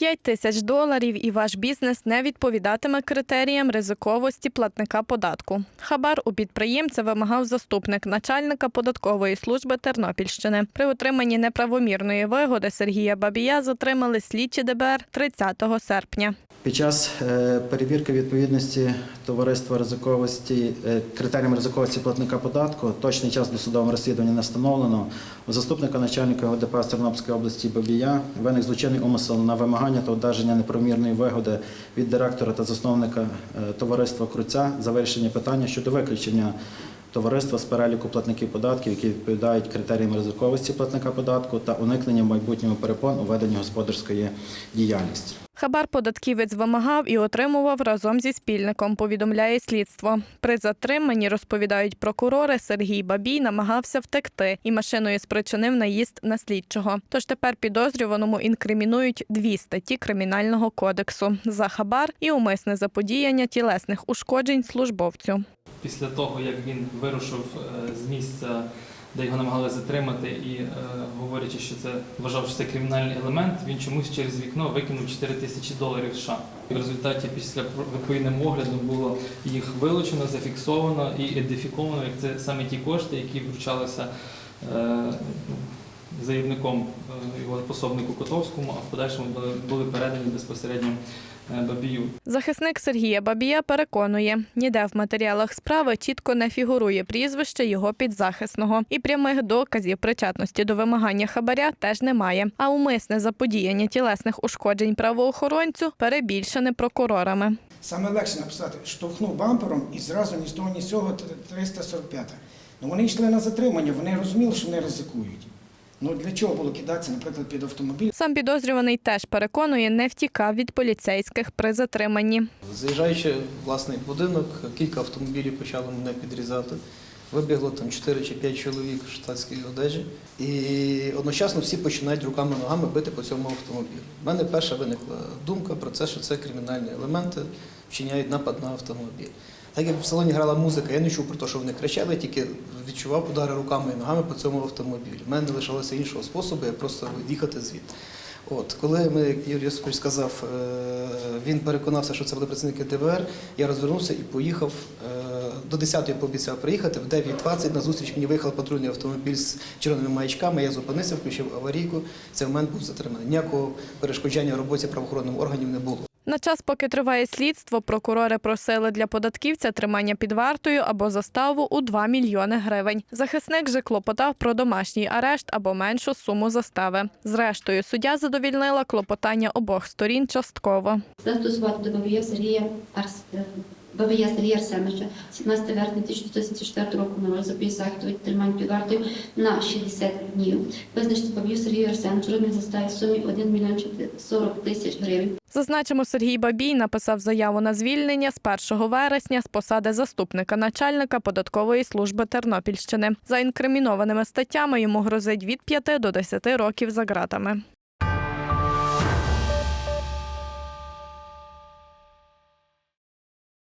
5 тисяч доларів і ваш бізнес не відповідатиме критеріям ризиковості платника податку. Хабар у підприємця вимагав заступник начальника податкової служби Тернопільщини. При отриманні неправомірної вигоди Сергія Бабія затримали слідчі ДБР 30 серпня. Під час е, перевірки відповідності товариства ризиковості е, критеріям ризиковості платника податку точний час досудового розслідування не встановлено. У заступника начальника ГДП Тернопільської області Бабія виник злочинний умисел на вимагання та одержання неправомірної вигоди від директора та засновника е, товариства Круця за вирішення питання щодо виключення товариства з переліку платників податків, які відповідають критеріям ризиковості платника податку та уникнення в майбутньому перепон у веденні господарської діяльності. Хабар податківець вимагав і отримував разом зі спільником, повідомляє слідство. При затриманні, розповідають прокурори, Сергій Бабій намагався втекти і машиною спричинив наїзд на слідчого. Тож тепер підозрюваному інкримінують дві статті Кримінального кодексу за хабар і умисне заподіяння тілесних ушкоджень службовцю. Після того, як він вирушив е, з місця, де його намагалися затримати, і е, говорячи, що це вважав, що це кримінальний елемент, він чомусь через вікно викинув 4 тисячі доларів США. В результаті після відповідним оглядом було їх вилучено, зафіксовано і ідентифіковано, як це саме ті кошти, які вручалися е, заявником е, його пособнику Котовському, а в подальшому були, були передані безпосередньо е, Бабію. Захисник Сергія Бабія переконує, ніде в матеріалах справи чітко не фігурує прізвище його підзахисного, і прямих доказів причетності до вимагання хабаря теж немає. А умисне заподіяння тілесних ушкоджень правоохоронцю перебільшене прокурорами. Саме легше написати, штовхнув бампером і зразу ні з того, ні з цього 345. Ну вони йшли на затримання, вони розуміли, що вони ризикують. Ну для чого було кидатися, наприклад, під автомобіль? Сам підозрюваний теж переконує, не втікав від поліцейських при затриманні. Заїжджаючи в власний будинок, кілька автомобілів почали мене підрізати. Вибігло там 4 чи 5 чоловік в штатській одежі. І одночасно всі починають руками ногами бити по цьому автомобілю. У мене перша виникла думка про це, що це кримінальні елементи вчиняють напад на автомобіль. Так як в салоні грала музика, я не чув про те, що вони кричали, тільки відчував удари руками і ногами по цьому автомобілю. У мене не лишалося іншого способу, як просто від'їхати звідти. От, коли ми, Юрій Йосипович сказав, е, він переконався, що це були працівники ДВР, я розвернувся і поїхав е, до 10-ї пообіцяв приїхати. В 9.20 на зустріч мені виїхав патрульний автомобіль з червоними маячками. Я зупинився, включив аварійку. Цей момент був затриманий. Ніякого перешкоджання роботі правоохоронних органів не було. На час, поки триває слідство, прокурори просили для податківця тримання під вартою або заставу у 2 мільйони гривень. Захисник же клопотав про домашній арешт або меншу суму застави. Зрештою, суддя задовільнила клопотання обох сторін частково. Застосувати до Бабія Сергія Арс... е, Бабія Сергія 17 вересня 1974 року номер запис захисту від тримання під вартою на 60 днів. Визначити Бабію Сергію Арсеновичу розмір застави в сумі 1 мільйон 40 тисяч гривень. Зазначимо, Сергій Бабій написав заяву на звільнення з 1 вересня з посади заступника начальника податкової служби Тернопільщини. За інкримінованими статтями йому грозить від 5 до 10 років за ґратами.